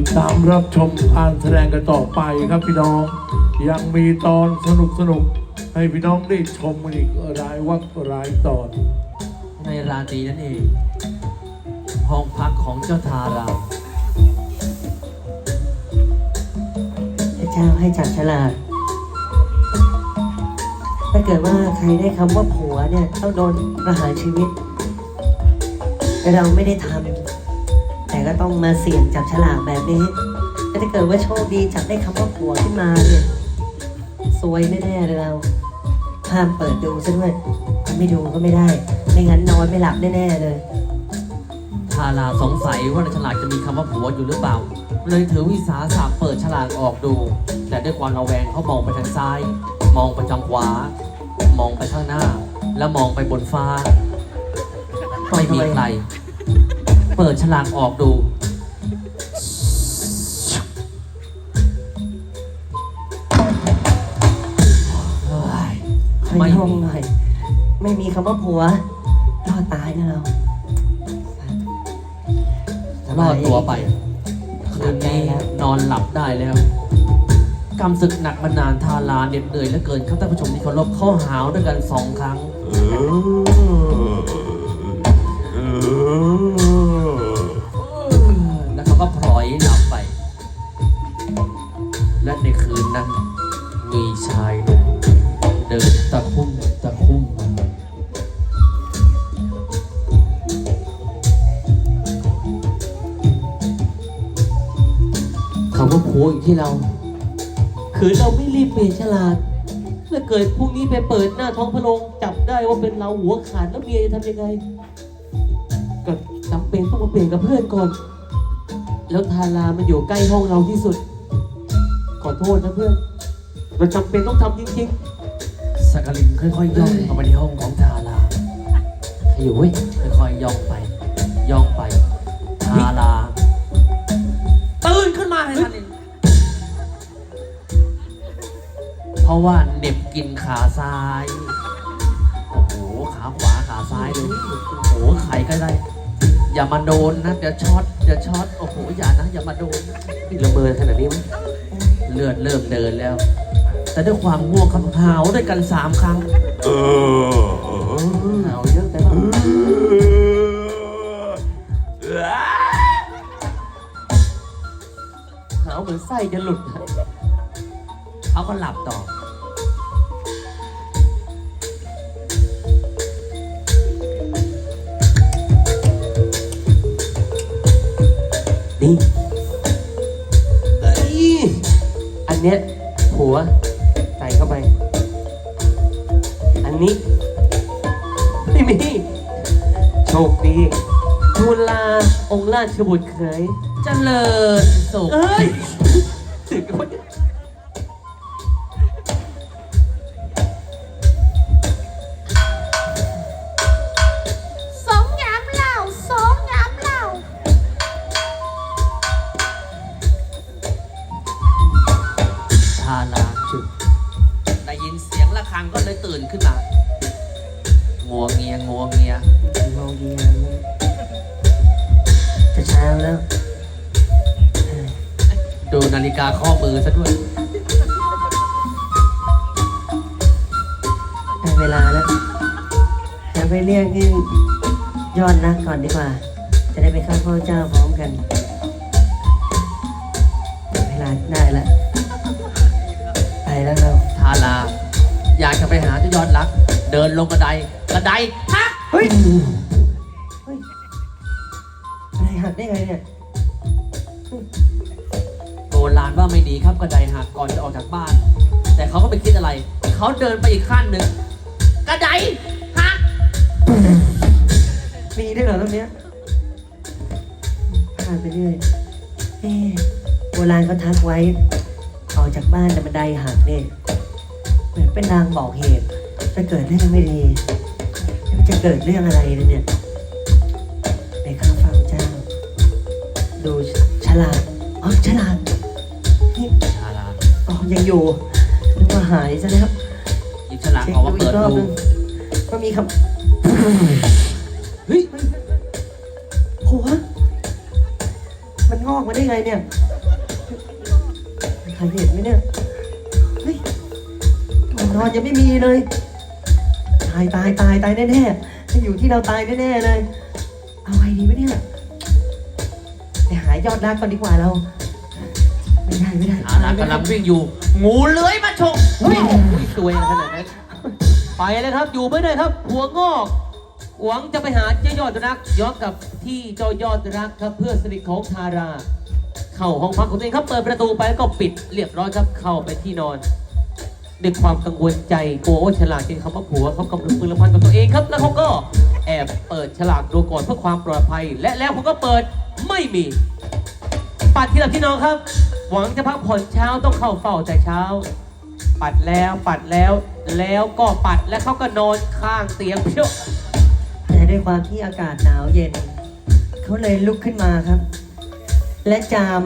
ติดตามรับชมการแสดงกันต่อไปครับพี่น้อง ยังมีตอนสนุกสนุกๆให้พี่น้องได้ชมกันอีกรายวักรายตอน ในราตรีนั่นเอง ห้องพักของเจ้าทาราพระเจ้าให้จับฉลากถ้าเกิดว่าใครได้คำว่าผัวเนี่ยต้องโดนประหารชีวิต แต่เราไม่ได้ทำแต่ ก็ต้องมาเสี่ยงจับฉลากแบบนี้ถ้าเกิดว่าโชคดีจับได้คำว่าผัวขึ้นมาเนี่ยซวยแน่ๆเลยเราห้ามเปิดดูซะด้วยไม่ดูก็ไม่ได้ ไม่งั้นนอนไม่หลับแน่ๆเลยทาราสงสัยว่าในฉลากจะมีคำว่าผัวอยู่หรือเปล่า เลยถือวิสาสะเปิดฉลากออกดู แต่ด้วยความระแวงเขามองไปทางซ้าย มองไปทางขวา มองไปข้างหน้า แล้วมองไปบนฟ้าไม่มีใคร เปิดฉลากออกดูเฮ้ยค่อยท่องหน่อย ไม่มีคำว่าผัวรอดตายนะเรารอดตัวไป คืนนี้นอนหลับได้แล้ว กำศึกหนักมานานทาราเหน็ดเหนื่อยเหลือเกินครับท่านผู้ชมที่เคารพเข้าหาวด้วยกันสองครั้ง แล้วเขาก็พลอยหลับไป และในคืนนั้น มีชายหนุ่มเดินตะคุ่มตะคุ่มมาคำว่าผัวอยู่ที่เรา คือเราไม่รีบเปลี่ยนฉลาดแล้วเกิดพรุ่งนี้ไปเปิดหน้าท้องพระโรงจับได้ว่าเป็นเราหัวขาดแล้วเมียจะทำยังไงำเป็นต้องมาเปลี่ยนกับเพื่อนก่อน แล้วทารามันอยู่ใกล้ห้องเราที่สุด ขอโทษนะเพื่อนเราจำเป็นต้องทำจริงๆสักกลินค่อยๆย่องเข้ามาในห้องของทาราอยู่เว้ยค่อยๆย่องไป ย่องไป ทาราตื่นขึ้นมาเลยทันทีเพราะว่าเหน็บกินขาซ้าย โอ้โห ขาขวาขาซ้ายเลย โอ้โหใครก็ได้ อย่ามาโดนนะเดี๋ยวช็อตเดี๋ยวช็อตโอ้โหอย่านะอย่ามาโดนนี่ละเมอขนาดนี้มั้ยเลือดเริ่มเดินแล้ว แต่ด้วยความง่วงคำหาวด้วยกันสามครั้งเหาวเยอะแต่ว่าหาวเหมือนไส้จะหลุดเขาก็หลับต่อ เอ้ยอันเนี้ยผัวใส่เข้าไป อันนี้ ไม่มี โชคดีทูลลาองค์ราชบุตรเขยเจริญสุข เอ้ยถึงคน มือซะด้วย ได้เวลาแล้วจะไปเรียกให้ยอดนักก่อนดีกว่า จะได้ไปเข้าเฝ้าเจ้าพร้อมกันเวลาได้แล้วไปแล้วเราทารา อยากจะไปหาเจ้ายอดรัก เดินลงกระไดกระไดฮะ เฮ้ย ไปคิดอะไรเขาเดินไปอีกขั้นหนึ่งกระไดหักมีด้วยเหรอตรงเนี้ยผ่านไปเรื่อยเอ๊ะโบราณเขาทักไว้ออกจากบ้านแต่บันไดหักเนี่ยเหมือนเป็นนางบอกเหตุจะเกิดเรื่องไม่ดีจะเกิดเรื่องอะไรนะเนี่ยไปข้าฟังเจ้า ดูฉลาดอ๋อฉลาดนี่ทาราอ๋อยังอยู่นึ กว่าหายซะแล้วหยิบฉลากเช็คออกมาดูอีเปิกดรอบดูนึงก็มีคเฮ้ยำผัว มันงงอกมาได้ไงเนี่ยใครเห็นไหมเนี่ย เฮ้ยก่อนนอนยังไม่มีเลย ตายตายตายตายแน่ๆถ้าอยู่ที่เราตายแน่ๆเลย เอาไงดีวะเนี่ยไปหายอดรักก่อนดีกว่าเรา ไม่ได้ไม่ได้อารักกำลังวิ่งอยู่ งูเลื้อยมาฉกเฮ้ยตัวขนาดนั้นไปเลยครับ อยู่ไม่ได้ครับ หัวงอก หวังจะไปหาเจ้ายอดรักย้อนกลับที่เจ้ายอดรักครับ เพื่อนสนิทของทารา เข้าห้องพักของตัวเองครับ เปิดประตูไปแล้วก็ปิดเรียบร้อยครับ เข้าไปที่นอนด้วยความกังวลใจกลัวว่าฉลากจะคำว่าผัวเขากำลังปืนละพันกับตัวเองครับ แล้วเขาก็แอบเปิดฉลากดูก่อนเพื่อความปลอดภัย และแล้วเขาก็เปิดไม่มี ปัดที่หลับที่นอนครับ หวังจะพักผ่อนเช้าต้องเข้าเฝ้าแต่เช้า ปัดแล้วปัดแล้ว แล้วก็ปัดแล้วเขาก็นอนข้างเตียงเพี้ยวแต่ด้วยความที่อากาศหนาวเย็น เขาเลยลุกขึ้นมาครับ และจาม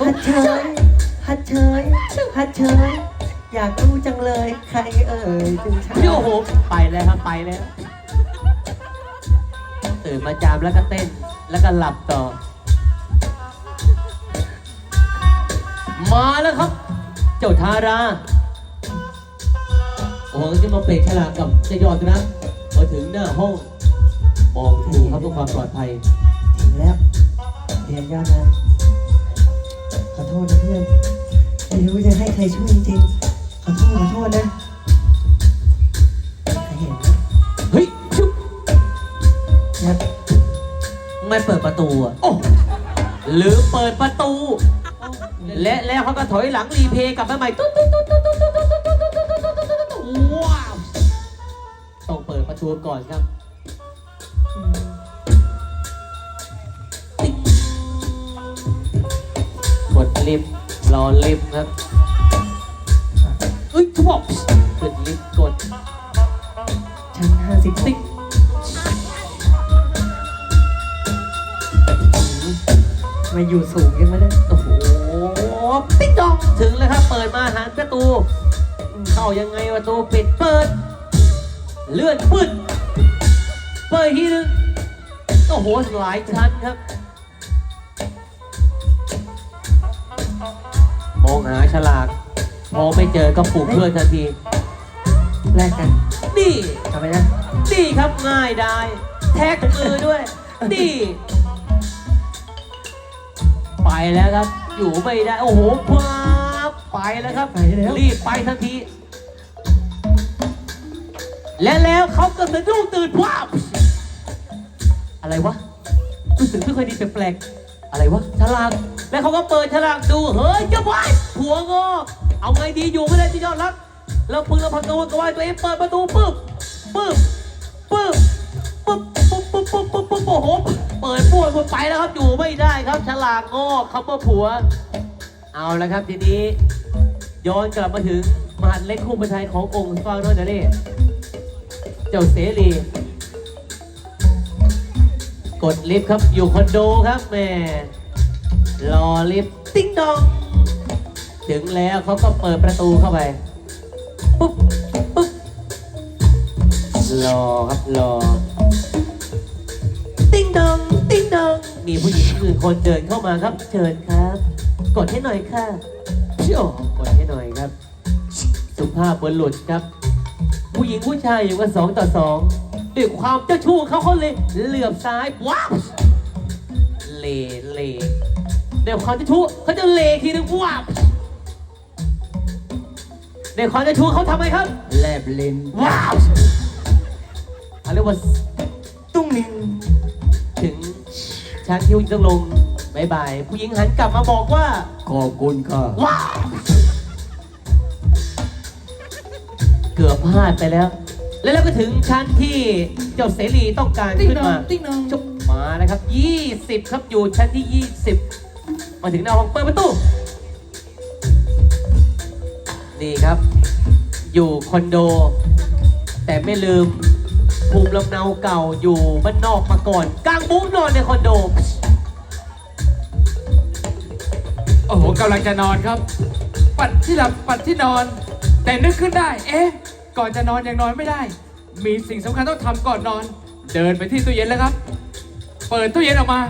ฮัดเชยฮัดเชยฮัดเชยอยากรู้จังเลยใครเอ่ยถึงฉันเพี้ยวโอ้โหไปแล้วครับไปแล้วตื่นมาจามแล้วก็เต้นแล้วก็หลับต่อ มาแล้วครับ เจ้าทาราหวังจะมาเปรกฉลากกับเจะยอดนะมาถึงหน้าห้อง มองดูครับเพื่อความปลอดภัย ถึงแล้วเรียนยอดนะ ขอโทษนะเพื่อนไม่รู้จะให้ใครช่วยจริงๆ ขอโทษขอโทษนะใครเห็นนะเฮ้ยชุบครับไม่เปิดประตูอะโอ้หรือเปิดประตู และแล้วเขาก็ถอยหลังรีเพย์กลับมาใหม่ตุ๊ดตุ๊ดตุ๊ดตุ๊ดตุ๊ดตุ๊ดตุ๊ดตุ๊ดตุ๊ดตุ๊ดตุ๊ดตุ๊ดตุ๊ดว้าวต้องเปิดประตูก่อนครับติ๊งกดลิฟต์รอลิฟต์ครับเอ้ยทุบบอกกดลิฟต์กดชั้นห้าสิบติ๊งมาอยู่สูงยังไงนะ ตูเข้ายังไงประตูปิดเปิด เลื่อนปึ๊ดเปิดอีกทีนึงโอ้โหหลายชั้นครับ มองหาฉลากพอไม่เจอก็ปลุกเพื่อนทันทีแลกกันนี่กลับไปนะนี่ครับง่ายได้แท็กมือด้วยนี่ไปแล้วครับ อยู่ไม่ได้ โอ้โหว้า ไปแล้วครับ ไปแล้ว รีบไปทันที และแล้วเขาก็สะดุ้งตื่นว้าบอะไรวะรู้สึกไม่ค่อยดีแปลกๆอะไรวะฉลากแล้วเขาก็เปิดฉลากดู เฮ้ยเจะไว้หัวงอกเอาไงดีอยู่ไม่ได้ที่ยอดรักแล้วพึงแล้วพังกระวนกระวายตัวเองเปิดประตูปึ๊บปึ๊บปึ๊บปึ๊บปึ๊บปึ๊บปึ๊บปึ๊บปึ๊บโอ้โหเปิดปวดหมดไปแล้วครับอยู่ไม่ได้ครับ ฉลากงอกคำว่าผัว เอาละครับทีนี้ ย้อนกลับมาถึงมหาดเล็กคู่ประชัยขององค์ฟังด้วยนะนี่เจ้าเสรี กดลิฟต์ครับอยู่คอนโดครับแม่รอลิฟต์ติ๊งดอง ถึงแล้วเขาก็เปิดประตูเข้าไป ปุ๊บปุ๊บรอครับรอ ติ้งดอง ติ้งดอง มีผู้หญิงอื่นคนเดินเข้ามาครับ เชิญครับ กดให้หน่อยค่ะ เชี่ยวกดให้หน่อยครับ สุภาพบุรุษครับ ผู้หญิงผู้ชายอยู่กันสองต่อสองด้วยความเจ้าชู้เขาเขาเลยเหลือบซ้ายว้าวเลเลด้วยความเจ้าชู้เขาจะเลทีนึงว้าวด้วยความเจ้าชู้เขาทำไมครับแลบเลนว้าวเขาเรียกว่าตุ้งนิงถึงช้างที่ผู้หญิงต้องลง บายบายผู้หญิงหันกลับมาบอกว่า ขอบคุณค่ะ ว้าวเกือบพลาดไปแล้ว แล้วเราก็ถึงชั้นที่เจ้าเสรีต้องการขึ้นมาติ๊งนองจบมานะครับ 20 ครับอยู่ชั้นที่ 20 มาถึงหน้าห้องเปิดประตูนี่ครับ อยู่คอนโด แต่ไม่ลืมภูมิลำเนาเก่าอยู่บ้านนอกมาก่อนกางมุ้งนอนในคอนโด โอ้โหกำลังจะนอนครับ ปัดที่หลับปัดที่นอน แต่นึกขึ้นได้ เอ๊ะ ก่อนจะนอนยังนอนไม่ได้ มีสิ่งสำคัญต้องทำก่อนนอน เดินไปที่ตู้เย็นแล้วครับ เปิดตู้เย็นออกมา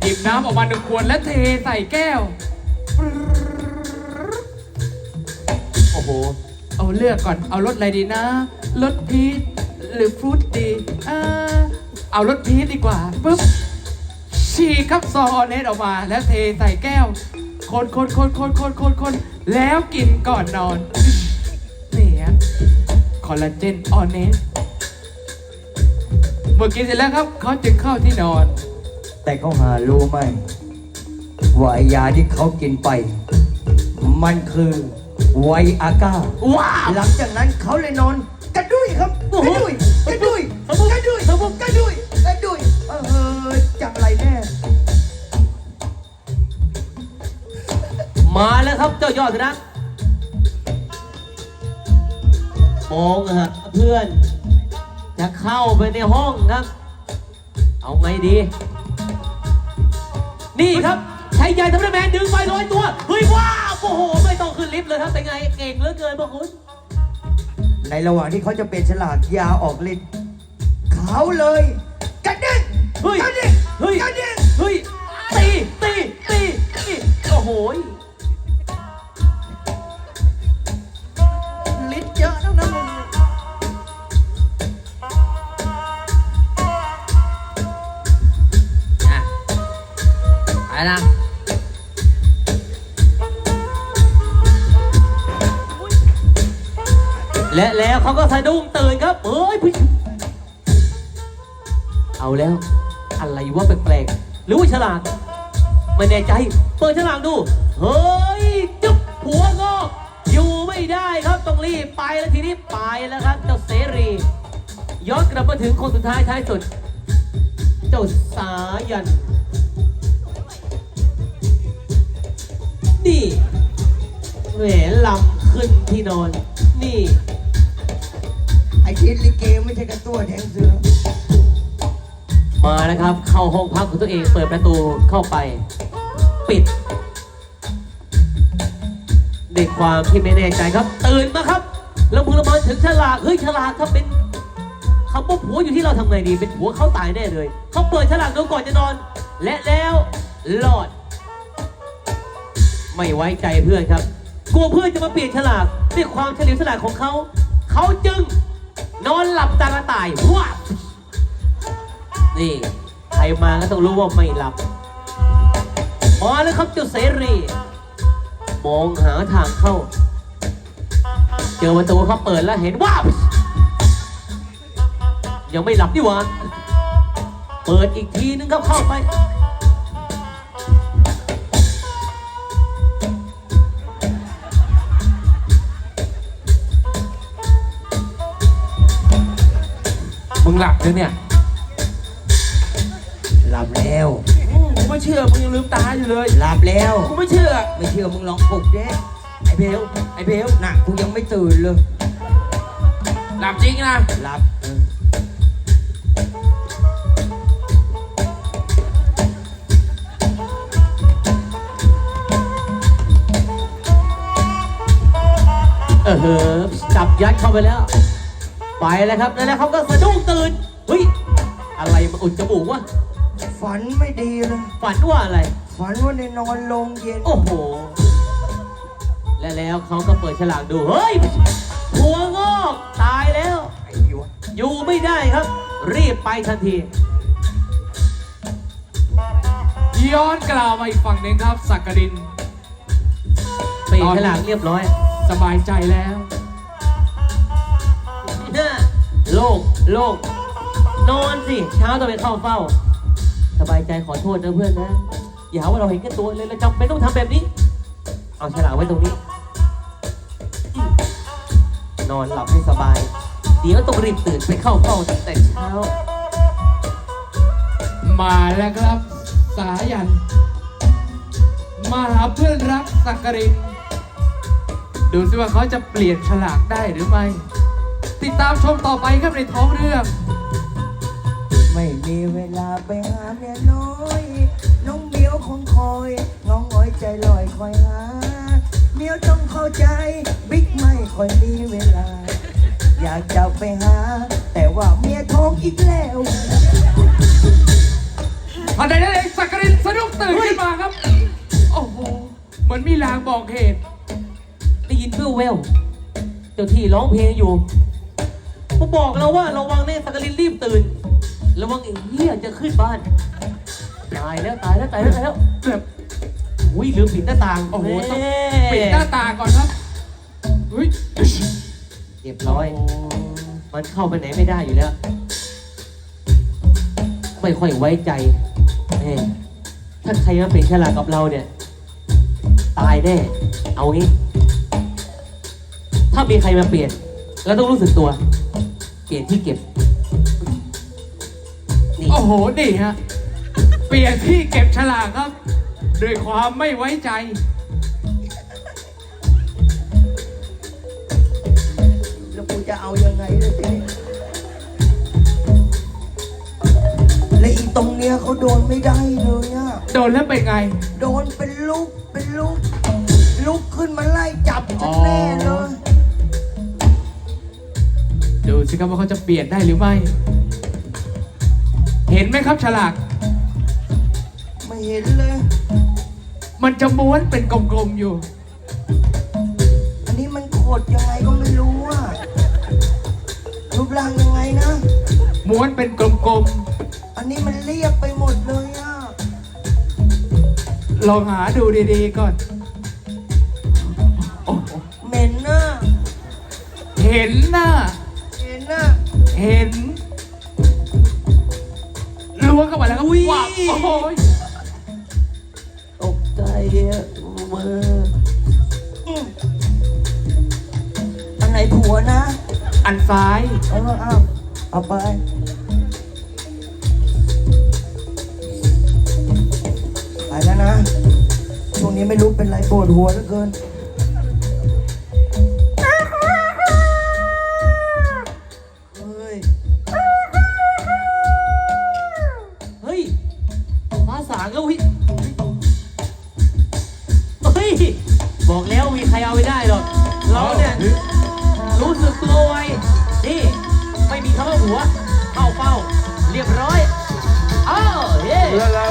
หยิบน้ำออกมาหนึ่งขวดและเทใส่แก้ว โอ้โห เอาเลือกก่อน เอารสอะไรดีนะ รสพีชหรือฟรุตดีอ่าเอารสพีชดีกว่าปุ๊บ ฉีกครับซองออเนสออกมา แล้วเทใส่แก้ว คนคนคนคนคนคนคนแล้วกินก่อนนอนเนี่ยคอลลาเจนออเนสเมื่อกินเสร็จแล้วครับเขาจึงเข้าที่นอน แต่เขาหารู้ไหมว่าไอ้ยาที่เขากินไป มันคือไวอาก้าว้าว หลังจากนั้นเขาเลยนอนกระดุยครับโอ้กโหระดุยกระดุย มาแล้วครับเจ้ายอดนะมองฮะเพื่อน จะเข้าไปในห้องครับ เอาไงดี นี่ครับชายใหญ่ทำได้แมนดึงไปร้อยตัว เฮ้ยว้าวโอ้โห ไม่ต้องขึ้นลิฟต์เลยครับเป็นไง เก่งเหลือเกินพวกคุณในระหว่างที่เขาจะเป็นฉลากยาออกฤทธิ์เขาเลยกระเด้งเฮ้ยกระเด้งเฮ้ยกระเด้งเฮ้ยตีตีตีตีโอ้โห ไปนะและแล้วเขาก็สะดุ้งตื่นครับเฮ้ยเอาแล้ว อะไรวะแปลกๆหรือว่าฉลาดไม่แน่ใจ เปิดฉลากดู เฮ้ย จุ๊บหัวงอกอยู่ไม่ได้ครับต้องรีบไปแล้วทีนี้ไปแล้วครับ เจ้าเสรีย้อนกลับมาถึงคนสุดท้ายท้ายสุด เจ้าสายัน นี่แหวนลำขึ้นที่นอน นี่ ไอทิศลิเกไม่ใช่กระตัวแทงเสือมานะครับ เข้าห้องพักของตัวเองเปิดประตูเข้าไป ปิดด้วยความที่ไม่แน่ใจครับ ตื่นมาครับ แล้วมือละเมินถึงฉลากเฮ้ยฉลากถ้าเป็นคำว่าผัวอยู่ที่เราทำไงดี เป็นผัวเขาตายแน่เลย เขาเปิดฉลากดูก่อนจะนอน และแล้วรอด ไม่ไว้ใจเพื่อนครับ กลัวเพื่อนจะมาเปลี่ยนฉลากด้วยความเฉลียวฉลาดของเขา เขาจึงนอนหลับตากระต่ายว้าบนี่ใครมาก็ต้องรู้ว่าไม่หลับมาแล้วครับจ้าเสรี มองหาทางเข้า เจอประตูเขาเปิดแล้วเห็นว้าบยังไม่หลับนี่หวะเปิดอีกทีนึงครับเข้าไป มึงหลับเลยเนี่ยหลับแล้ว อืมกูไม่เชื่อ มึงยังลืมตาอยู่เลย หลับแล้ว กูไม่เชื่อ ไม่เชื่อมึงลองปลุกเด้ไอเบลไอเบลน่ะกูยังไม่ตื่นเลย หลับจริงนะ หลับเออเออเหอะจับยัดเข้าไปแล้ว ไปแล้วครับ แล้วเขาก็สะดุ้งตื่นเฮ้ยอะไรมาอุดจมูกวะฝันไม่ดีเลย ฝันว่าอะไร ฝันว่าในนอนโรงเย็น โอ้โห และแล้วเขาก็เปิดฉลากดู เฮ้ย หัวงอกตายแล้ว ไอ้ยวะอยู่ไม่ได้ครับ รีบไปทันที ย้อนกล่าวมาอีกฝั่งหนึ่งครับ สักกรินเปิดฉลากเรียบร้อย สบายใจแล้ว โล่งโล่งนอนสิเช้าต้องไปเข้าเฝ้า สบายใจขอโทษนะเพื่อนนะ อย่าหาว่าเราเห็นแก่ตัวเลยเราจำเป็นต้องทำแบบนี้ เอาฉลากไว้ตรงนี้ นอนหลับให้สบาย เดี๋ยวต้องรีบตื่นไปเข้าเฝ้าตั้งแต่เช้า มาแล้วครับสายัน มาหาเพื่อนรักสักกริน ดูสิว่าเขาจะเปลี่ยนฉลากได้หรือไม่ ติดตามชมต่อไปครับในท้องเรื่อง ไม่มีเวลาไปหาเมียน้อย น้องเมียวคงคอยน้องอ้อยใจลอยคอยหา เมียวต้องเข้าใจ บิ๊กไม่ค่อยมีเวลา อยากจะไปหา แต่ว่าเมียท้องอีกแล้วทันใดนั้นเองสักกรินสะดุ้งมันมีลางบอกเหตุ ได้ยินเพื่อแววเจ้าที่ร้องเพลงอยู่เขา บอกเราว่าระวังแน่สักกลินรีบตื่น ระวังไอ้เหี้ยจะขึ้นบ้าน ตายแล้วตายแล้วตายแล้วตายแล้วแบบอุ้ยลืมปิดหน้าต่างโอ้โหต้องแม่ปิดหน้าต่างก่อนครับเฮ้ยเรียบร้อย มันเข้าไปไหนไม่ได้อยู่แล้ว ไม่ค่อยไว้ใจแม่ถ้าใครมาเป็นฉลาดกับเราเนี่ย ตายแน่ เอางี้ ถ้ามีใครมาเปลี่ยน เราต้องรู้สึกตัว เปลี่ยนที่เก็บ นี่โอ้โห นี่ฮะ เปลี่ยนที่เก็บฉลากครับ ด้วยความไม่ไว้ใจ แล้วกูจะเอายังไงเลยทีนี้และอีตรงเนี้ยเขาโดนไม่ได้เลยอะโดนแล้วเป็นไง โดนเป็นลูกเป็นลูกลุกขึ้นมาไล่จับฉันแน่เลย ดูสิครับว่าเขาจะเปลี่ยนได้หรือไม่ เห็นไหมครับฉลาก ไม่เห็นเลย มันจะม้วนเป็นกลมๆอยู่ อันนี้มันโคตรยังไงก็ไม่รู้อะรูปร่างยังไงนะ ม้วนเป็นกลมอันนี้มันเรียบไปหมดเลยอะๆ ลองหาดูดีๆก่อนโอ้โหเหม็นนะเห็นหน้าเห็นนะ เห็นล้วงเข้ามาแล้วก็ว้าวโอ้โหตกใจอะเมื่ออืมอันไหนผัวนะอันซ้าย เออเอาเอาไป ไปแล้วนะ ช่วงนี้ไม่รู้เป็นไรปวดหัวเหลือเกิน